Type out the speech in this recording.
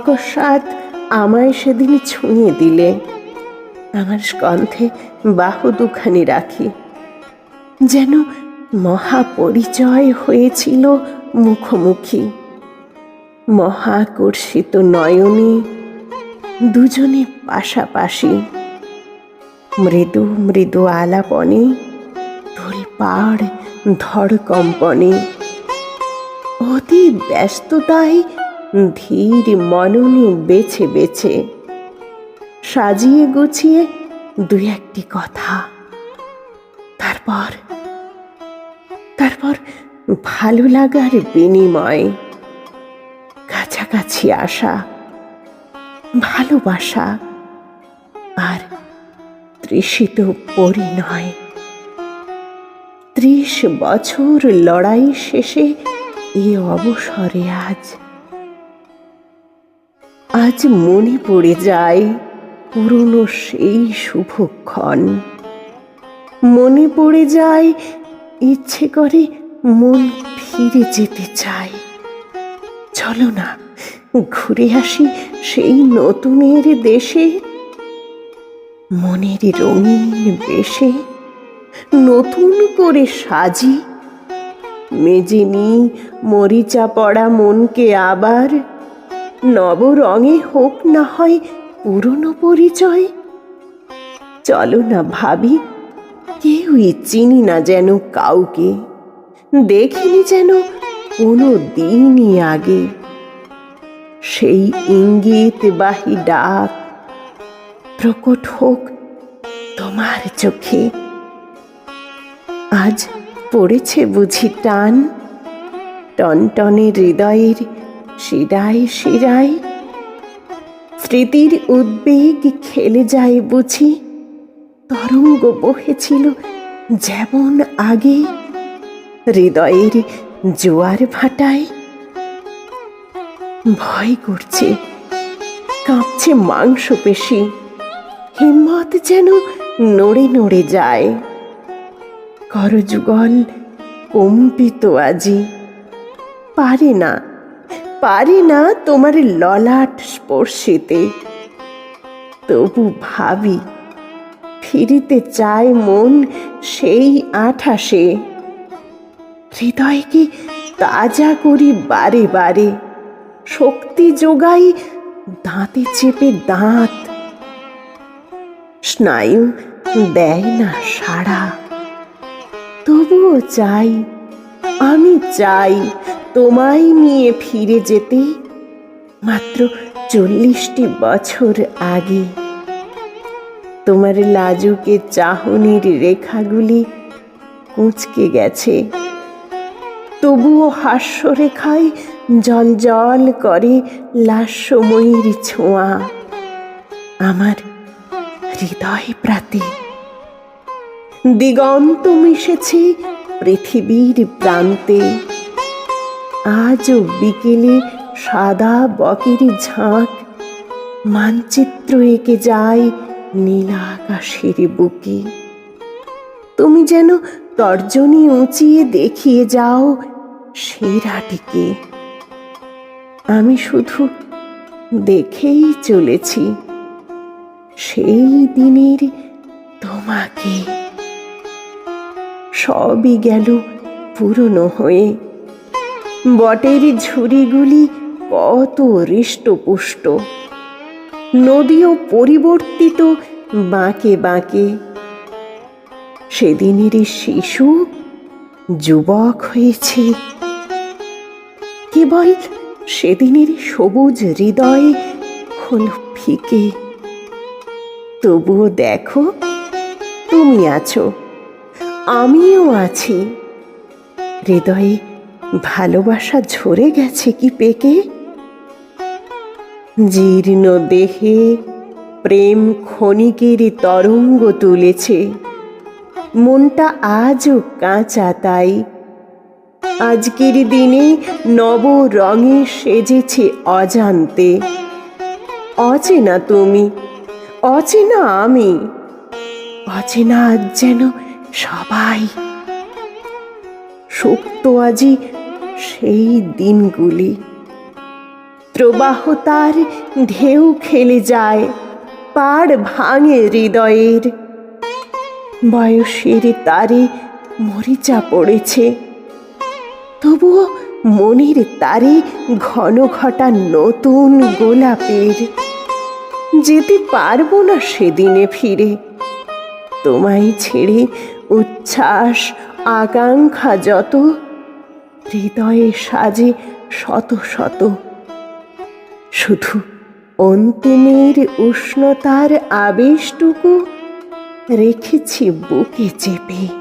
অকস্মাৎ আমায় সেদিন ছুঁয়ে দিলে। আমার স্কন্ধে বাহু দুখানি রাখি। যেন মহাপরিচয় হয়েছিল মুখোমুখি। মহাকর্ষিত নয়নে দুজনে পাশাপাশি। মৃদু মৃদু আলাপনে তোলপাড় ধড়কম্পনে। অতি ব্যস্ততায় ধীর মননে বেছে বেছে সাজিয়ে গুছিয়ে দুই একটি কথা। তারপর তারপর ভালো লাগার বিনিময়, কাছাকাছি আসা, ভালোবাসা আর তৃষিত পরিণয়। ত্রিশ বছর লড়াই শেষে এ অবসরে আজ আজ মনে পড়ে যায় পুরনো সেই শুভক্ষণ। মনে পড়ে যায় ইচ্ছে করে মন ফিরে যেতে চায়। চলো না, ঘুরে আসি সেই নতুনের দেশে। মনের রঙিন বেশে নতুন করে সাজি। মেজিনি মরিচা পড়া মনকে আবার নব রঙে হোক না হয় পুরনো পরিচয়। চলো না ভাবি, কেউই চিনি না যেন কাউকে। দেখিনি যেন কোনো দিনই আগে। সেই ইঙ্গিত বাহি ডাক, প্রকট হোক তোমার চোখে। আজ পড়েছে বুঝি টান টনটনে হৃদয়ের শিরায় শিরায়। স্মৃতির উদ্বেগ খেলে যায় বুঝি। তরঙ্গ বহেছিল যেমন আগে। হৃদয়ের জোয়ার ভাটায় ভয় করছে। কাঁপছে মাংস পেশি হিম্মত যেন নড়ে নড়ে যায়। করযুগল কম্পিত আজি। পারে না। পারে না তোমার ললাট স্পর্শিতে। তবু ভাবি, ফিরিতে চায় মন সেই আঠাশে। হৃদয়কে তাজা করি বারে বারে, শক্তি যোগাই দাঁতে চেপে দাঁত। স্নায়ু দেয় না সাড়া, তবুও চাই, আমি চাই তোমায় নিয়ে ফিরে যেতে মাত্র চল্লিশটি বছর আগে। তোমার লাজুকে চাহনির রেখাগুলি কুঁচকে গেছে। তবুও হাস্যরেখায় জল জল করে লাস্যময়ীর ছোঁয়া। আমার হৃদয় প্রাতে দিগন্ত মিশেছে পৃথিবীর প্রান্তে। আজও বিকেলে সাদা বকের ঝাঁক মানচিত্র এঁকে যায় নীলা আকাশের বুকে। তুমি যেন তর্জনী উঁচিয়ে দেখিয়ে যাও সেরাটিকে। আমি শুধু দেখেই চলেছি। সেই দিনের তোমাকে। সবই গেল পুরনো হয়ে। বটের ঝুড়িগুলি কত হৃষ্টপুষ্ট। নদীও পরিবর্তিত বাঁকে বাঁকে। সেদিনেরই শিশু যুবক হয়েছে। কেবল সেদিনের সবুজ হৃদয় হল ফিকে। তবুও দেখো, তুমি আছো, আমিও আছি। হৃদয়ে ভালোবাসা ঝরে গেছে কি পেকে? জীর্ণ দেহে প্রেম ক্ষণিকের তরঙ্গ তুলেছে। মনটা আজও কাঁচা তাই। আজকের দিনে নব রঙে সেজেছে অজান্তে। অচেনা তুমি, অচেনা আমি, অচেনা আজ যেন সবাই। সুপ্ত আজি সেই দিনগুলি। প্রবাহ তার ঢেউ খেলে যায় পাড় ভাঙে হৃদয়ের। বয়সের তারে মরিচা পড়েছে, তবুও মনের তারে ঘন ঘটা নতুন গোলাপের। যেতে পারব না সেদিনে ফিরে, তোমায় ছেড়ে উচ্ছ্বাস, আকাঙ্ক্ষা যত হৃদয়ে সাজে শত শত। শুধু অন্তিমের উষ্ণতার আবেশটুকু রেখেছি বুকে চেপে।